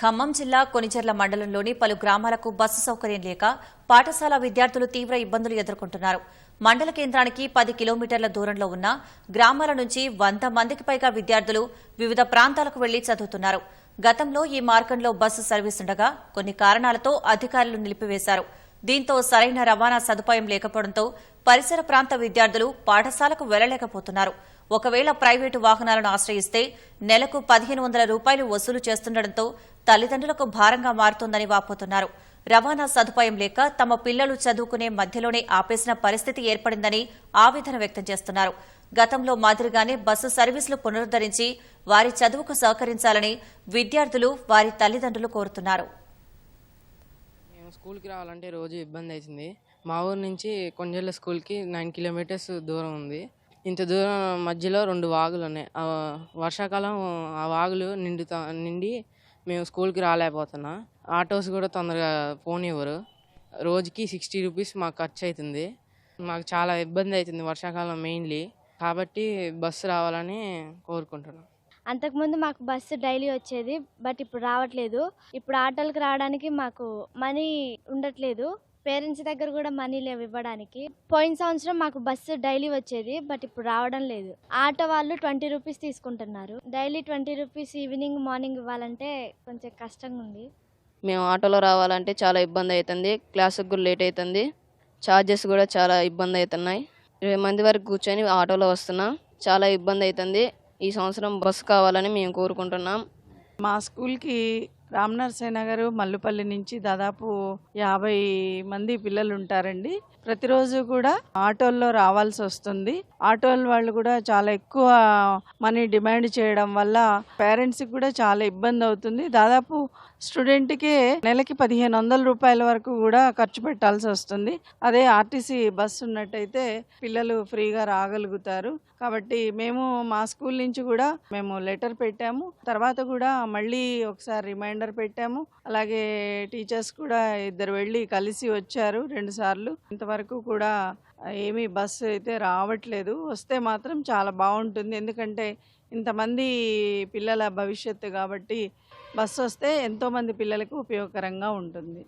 ఖమ్మం జిల్లా కొనిచెర్ల మండలంలోని పలు గ్రామాలకు బస్సు సౌకర్యం లేక పాఠశాల విద్యార్థులు తీవ్ర ఇబ్బందులు ఎదుర్కొంటున్నారు. మండల కేంద్రానికి పది కిలోమీటర్ల దూరంలో ఉన్న గ్రామాల నుంచి వంద మందికి పైగా విద్యార్థులు వివిధ ప్రాంతాలకు వెళ్ళి చదువుతున్నారు. గతంలో ఈ మార్గంలో బస్సు సర్వీస్ ఉండగా కొన్ని కారణాలతో అధికారులు నిలిపివేశారు. దీంతో సరైన రవాణా సదుపాయం లేకపోవడంతో పరిసర ప్రాంత విద్యార్థులు పాఠశాలకు వెళ్ళలేకపోతున్నారు ఒకవేళ ప్రైవేటు వాహనాలను ఆశ్రయిస్తే నెలకు పదిహేను వందల రూపాయలు వసూలు చేస్తుండటంతో తల్లిదండ్రులకు భారంగా మారుతోందని వాపోతున్నారు. రవాణా సదుపాయం లేక తమ పిల్లలు చదువుకునే మధ్యలోనే ఆపేసిన పరిస్థితి ఏర్పడిందని ఆవేదన వ్యక్తం చేస్తున్నారు. గతంలో మాదిరిగానే బస్సు సర్వీసులు పునరుద్దరించి వారి చదువుకు సహకరించాలని విద్యార్థులు వారి తల్లిదండ్రులు కోరుతున్నారు. స్కూల్కి రావాలంటే రోజు ఇబ్బంది అవుతుంది మా ఊరు నుంచి కొంజల్ల స్కూల్కి నైన్ కిలోమీటర్స్ దూరం ఉంది. ఇంత దూరం మధ్యలో రెండు వాగులు ఉన్నాయి. వర్షాకాలం ఆ వాగులు నిండుతా నిండి మేము స్కూల్కి రాలేకపోతున్నా. ఆటోస్ కూడా తొందరగా పోనివ్వరు. రోజుకి సిక్స్టీ రూపీస్ మాకు ఖర్చు అవుతుంది మాకు చాలా ఇబ్బంది అవుతుంది వర్షాకాలం మెయిన్లీ. కాబట్టి బస్సు రావాలని కోరుకుంటున్నాం. అంతకుముందు మాకు బస్సు డైలీ వచ్చేది బట్ ఇప్పుడు రావట్లేదు. ఇప్పుడు ఆటోలకు రావడానికి మాకు మనీ ఉండట్లేదు. పేరెంట్స్ దగ్గర కూడా మనీ లేవు ఇవ్వడానికి. పోయిన సంవత్సరం మాకు బస్సు డైలీ వచ్చేది బట్ ఇప్పుడు రావడం లేదు. ఆటో వాళ్ళు ట్వంటీ రూపీస్ తీసుకుంటున్నారు. Daily twenty rupees evening morning ఇవ్వాలంటే కొంచెం కష్టంగా ఉంది. మేము ఆటోలో రావాలంటే చాలా ఇబ్బంది అవుతుంది క్లాసుకు కూడా లేట్ అవుతుంది ఛార్జెస్ కూడా చాలా ఇబ్బంది అవుతున్నాయి. ఇరవై మంది వరకు కూర్చొని ఆటోలో వస్తున్నాం చాలా ఇబ్బంది అవుతుంది. ఈ సంవత్సరం బస్సు కావాలని మేము కోరుకుంటున్నాం. మా స్కూల్కి రామనరసయ్య నగర్ మల్లుపల్లి నుంచి దాదాపు యాభై మంది పిల్లలు ఉంటారండి ప్రతిరోజు కూడా ఆటోల్లో రావాల్సి వస్తుంది. ఆటోల వాళ్ళు కూడా చాలా ఎక్కువ మనీ డిమాండ్ చేయడం వల్ల పేరెంట్స్కి కూడా చాలా ఇబ్బంది అవుతుంది. దాదాపు స్టూడెంట్కి నెలకి పదిహేను వందల రూపాయల వరకు కూడా ఖర్చు పెట్టాల్సి వస్తుంది. అదే ఆర్టీసీ బస్సు ఉన్నట్టయితే పిల్లలు ఫ్రీగా రాగలుగుతారు. కాబట్టి మేము మా స్కూల్ నుంచి కూడా మేము లెటర్ పెట్టాము. తర్వాత కూడా మళ్ళీ ఒకసారి రిమైండర్ పెట్టాము. అలాగే టీచర్స్ కూడా ఇద్దరు వెళ్ళి కలిసి వచ్చారు రెండు సార్లు. ఇంతవరకు కూడా ఏమీ బస్సు అయితే రావట్లేదు. వస్తే మాత్రం చాలా బాగుంటుంది. ఎందుకంటే ఇంతమంది పిల్లల భవిష్యత్తు కాబట్టి బస్సు వస్తే ఎంతోమంది పిల్లలకు ఉపయోగకరంగా ఉంటుంది.